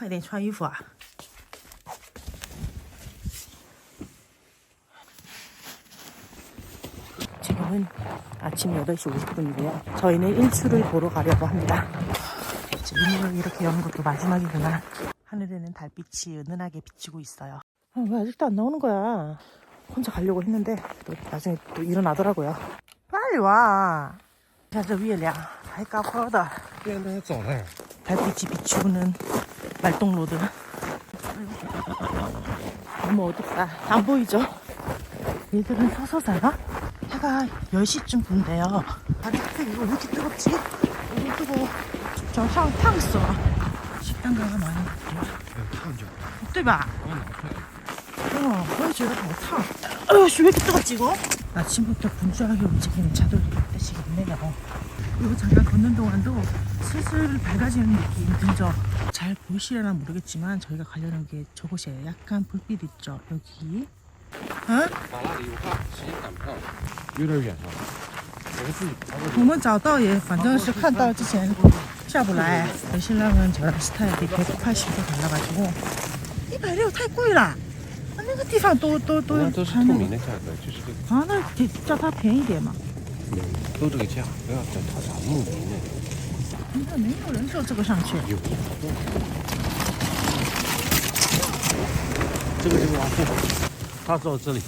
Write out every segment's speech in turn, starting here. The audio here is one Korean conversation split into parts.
快点穿衣服啊！ 지금은 아침 8시 50분이고요. 저희는 일출을 보러 가려고 합니다. 이제 문을 이렇게 여는 것도 마지막이구나. 하늘에는 달빛이 은은하게 비치고 있어요. 아, 왜 아직도 안 나오는 거야? 혼자 가려고 했는데 또 나중에 또 일어나더라고요. 빨리 와. 자, 저 위에 량, 발가 커다. 变得早了。 달빛이 비추는 말똥로드 너무 어둡다 아, 안 보이죠? 얘들은 서서 살아? 해가 10시쯤 본대요 아직도 이거 왜 이렇게 뜨겁지? 너무 뜨거워 저형 탕있어 식당 가가 많이 뜨봐 어, 왜 제가 더 타? 아유씨 왜 이렇게 뜨겁지 이거? 아침부터 분주하게 움직이는 차돌 뜻이겠네요 이거 잠깐 걷는 동안도 슬슬 밝아지는 느낌 들죠? 잘 보이시려나 모르겠지만 저희가 가려는 게 저곳이에요. 약간 불빛 있죠? 여기. 어? 打那里我看时间赶不上，有点远啊。我自己爬过去。我们找到也反正是看到之前下不来。저희 신랑은 저랑 스타일이 180도 달라가지고 160太贵了。那个地方都都都那都是透明的价格，就是这个，啊，那得叫他便宜点嘛。 都这个价，不要找他啥透明的。应该没有人坐这个上去。有，这个这个往后，他坐这里，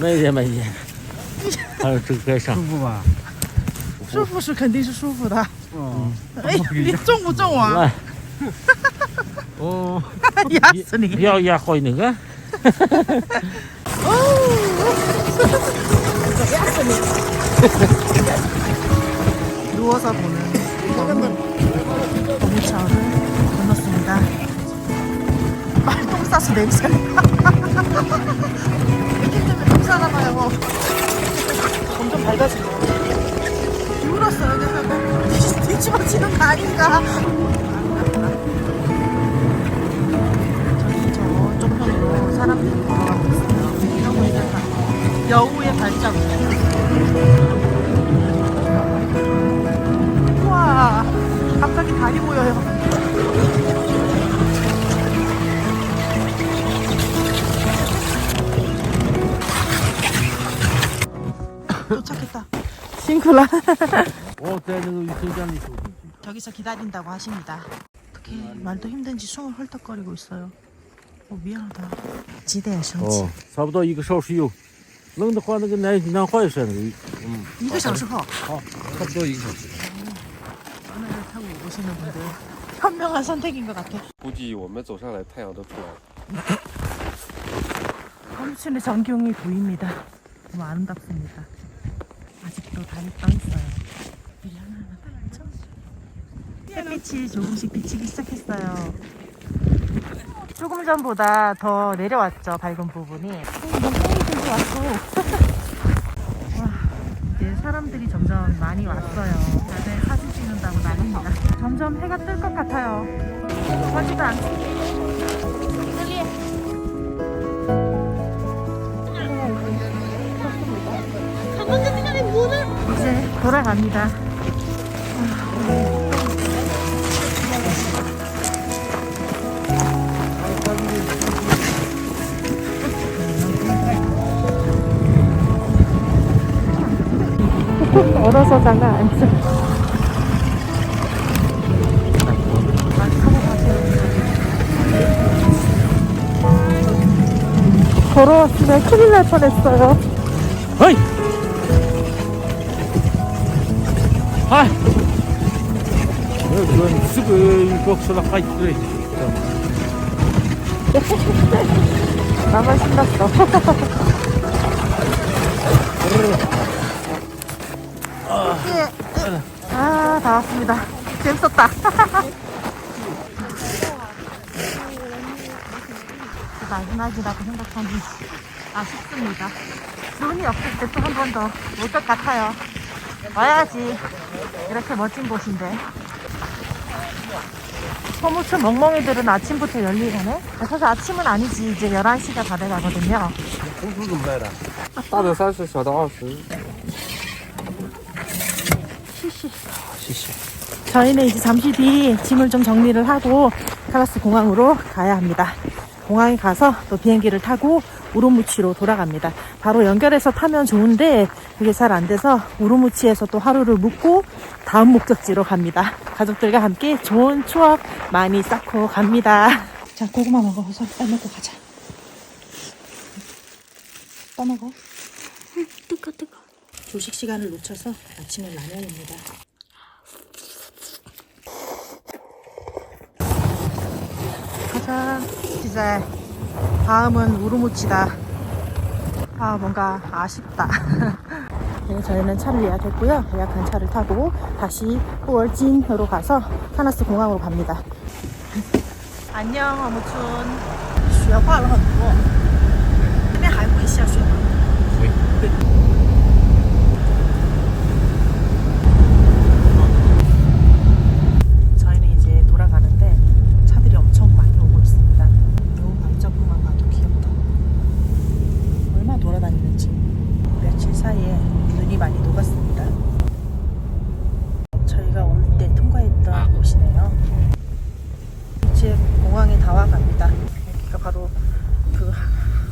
慢一点，慢一点，还有这个该上，舒服吧？舒服是肯定是舒服的。嗯，哎，你重不重啊？来，哦，压死你！要压好那个，누워서 보는 고무차를 건넜습니다. 말똥 싸서 냄새. 이렇게 때문에 똥 싸나 봐요. 점점 밝아지네. 기울었어요, 그래서 뒤집어지는 거 아닌가. 도착했다. 싱크라. 我在那个卫生间里头。 저기서 기다린다고 하십니다. 어떻게 말도 힘든지 숨을 헐떡거리고 있어요. 어, 미안하다. 지대야生气.哦，差不多一个小时有，冷的话那个难难坏似的那个，嗯， 2个小时后好，差不多一个小时。 오늘을 타고 오시는 분들 현명한 선택인 것 같아. 估计我们走上来，太阳都出来了。 건춘의 전경이 보입니다. 너무 아름답습니다. 있어요. 여기 하나하나 달라있죠? 햇빛이 조금씩 비치기 시작했어요. 조금 전보다 더 내려왔죠, 밝은 부분이. 멍멍이들도 왔고. 와, 이제 사람들이 점점 많이 왔어요. 다들 사진 찍는다고 난립니다. 점점 해가 뜰 것 같아요. 하지도 않고. 돌아갑니다. 얼어서 장난 아니죠. 걸어왔으면 큰일 날 뻔했어요. 嘿，嗨，Hah. Ön sıkı yoksulak 신났어. 아, 다 왔습니다. 재밌었다. 마지막이라고 생각하니 아쉽습니다. 돈이 없을 때 또 한 번 더 올 것 같아요. 와야지. 이렇게 멋진 곳인데. 소무초 멍멍이들은 아침부터 열리네. 사실 아침은 아니지. 이제 11시가 다 돼가거든요. 红薯怎么卖的？大的三十，小的二十。시시. 谢谢。 저희는 이제 잠시 뒤 짐을 좀 정리를 하고 카라스 공항으로 가야 합니다. 공항에 가서 또 비행기를 타고 우루무치로 돌아갑니다. 바로 연결해서 타면 좋은데 그게 잘 안 돼서 우루무치에서 또 하루를 묵고 다음 목적지로 갑니다. 가족들과 함께 좋은 추억 많이 쌓고 갑니다. 자, 고구마 먹어서 빨리 먹고 가자. 떠먹어. 뜨거 뜨거. 조식 시간을 놓쳐서 아침은 라면입니다. 가자. 이제 다음은 우루무치다. 아 뭔가 아쉽다. 네, 저희는 차를 예약했고요. 예약한 차를 타고 다시 후얼진으로 가서 카나스 공항으로 갑니다. 안녕, 어무춘. 学坏了很多。 이제 공항에 다 와갑니다. 여기가 바로 그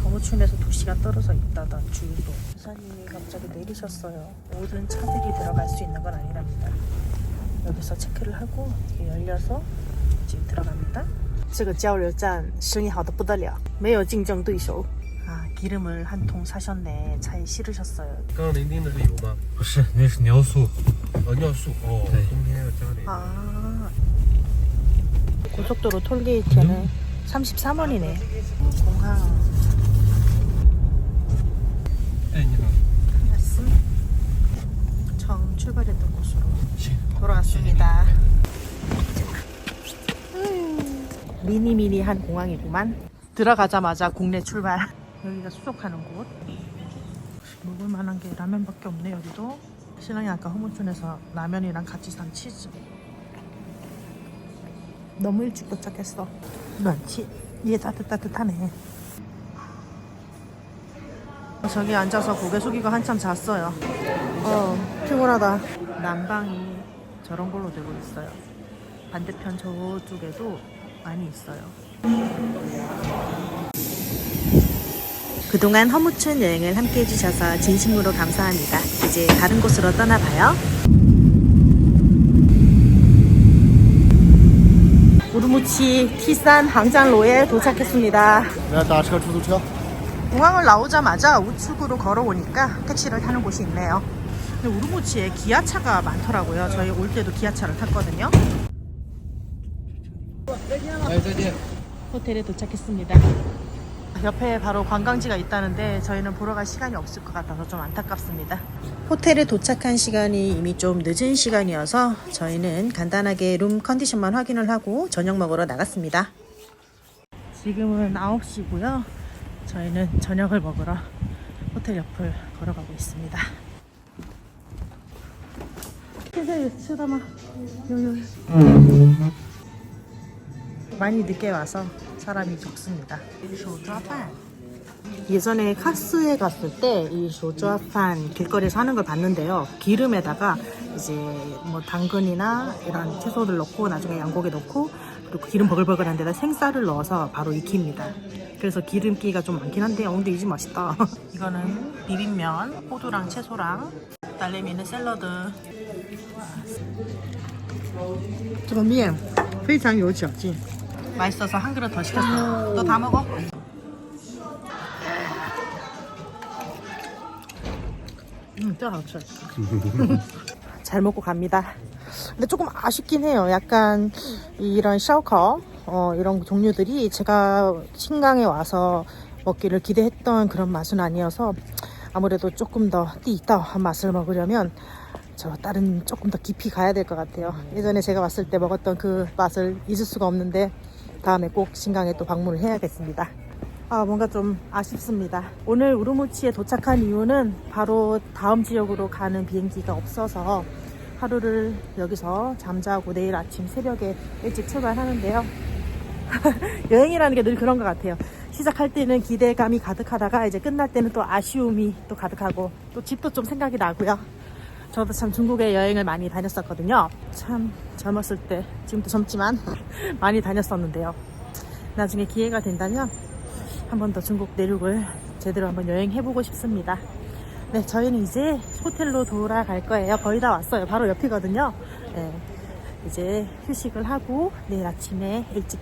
어무춘에서 2시간 떨어져 있다던 주유소. 기사님이 갑자기 내리셨어요. 모든 차들이 들어갈 수 있는 건 아니랍니다. 여기서 체크를 하고 이게 열려서 지금 들어갑니다. 这个交流站生意好的不得了，没有竞争对手。아 기름을 한 통 사셨네. 차에 실으셨어요. 刚刚您拎的是油吗？不是，那是尿素。哦，尿素。哦，对冬天要加点。 아 고속도로 톨게이트는 33원이네. 공항. 처음 출발했던 곳으로 돌아왔습니다. 미니미니한 공항이구만. 들어가자마자 국내 출발. 여기가 수속하는 곳. 먹을 만한 게 라면밖에 없네 여기도. 신랑이 아까 허문촌에서 라면이랑 같이 산 치즈. 너무 일찍 도착했어. 멸치. 이게 따뜻 따뜻하네. 저기 앉아서 고개 숙이고 한참 잤어요. 어, 피곤하다. 난방이 저런 걸로 되고 있어요. 반대편 저쪽에도 많이 있어요. 그동안 허무춘 여행을 함께 해주셔서 진심으로 감사합니다. 이제 다른 곳으로 떠나봐요. 울무치 T3 항잔로에 도착했습니다. 공항을 나오자마자 우측으로 걸어오니까 택시를 타는 곳이 있네요. 근데 우르무치에 기아차가 많더라고요. 저희 올 때도 기아차를 탔거든요. 네, 네, 네. 호텔에 도착했습니다. 옆에 바로 관광지가 있다는데 저희는 보러 갈 시간이 없을 것 같아서 좀 안타깝습니다. 호텔에 도착한 시간이 이미 좀 늦은 시간이어서 저희는 간단하게 룸 컨디션만 확인을 하고 저녁 먹으러 나갔습니다. 지금은 9시고요. 저희는 저녁을 먹으러 호텔 옆을 걸어가고 있습니다. 치다마 요요 많이 늦게 와서 사람이 적습니다. 쇼좌판 예전에 카스에 갔을 때 이 쇼좌판 길거리에서 하는 걸 봤는데요. 기름에다가 이제 뭐 당근이나 이런 채소를 넣고 나중에 양고기 넣고 그리고 기름 버글버글한 데다 생쌀을 넣어서 바로 익힙니다. 그래서 기름기가 좀 많긴 한데 어, 근데 이 집 맛있다. 이거는 비빔면, 호두랑 채소랑 딸내미는 샐러드 这个面非常有嚼劲。 맛있어서 한 그릇 더 시켰어요. 너 다 먹어? 음, 잘 먹고 갑니다. 근데 조금 아쉽긴 해요. 약간 이런 샤워커 어, 이런 종류들이 제가 신강에 와서 먹기를 기대했던 그런 맛은 아니어서 아무래도 조금 더 띠따한 맛을 먹으려면 저 다른 조금 더 깊이 가야 될 것 같아요. 예전에 제가 왔을 때 먹었던 그 맛을 잊을 수가 없는데 다음에 꼭 신강에 또 방문을 해야겠습니다. 아, 뭔가 좀 아쉽습니다. 오늘 우르무치에 도착한 이유는 바로 다음 지역으로 가는 비행기가 없어서 하루를 여기서 잠자고 내일 아침 새벽에 일찍 출발하는데요. 여행이라는 게 늘 그런 것 같아요. 시작할 때는 기대감이 가득하다가 이제 끝날 때는 또 아쉬움이 또 가득하고 또 집도 좀 생각이 나고요. 저도 참 중국에 여행을 많이 다녔었거든요. 참 젊었을 때, 지금도 젊지만 많이 다녔었는데요. 나중에 기회가 된다면 한 번 더 중국 내륙을 제대로 한번 여행해보고 싶습니다. 네, 저희는 이제 호텔로 돌아갈 거예요. 거의 다 왔어요. 바로 옆이거든요. 네, 이제 휴식을 하고 내일 아침에 일찍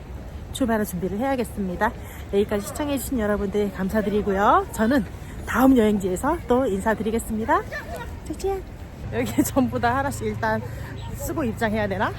출발할 준비를 해야겠습니다. 여기까지 시청해주신 여러분들 감사드리고요. 저는 다음 여행지에서 또 인사드리겠습니다. 짜잔! 여기 전부 다 하나씩 일단 쓰고 입장해야 되나?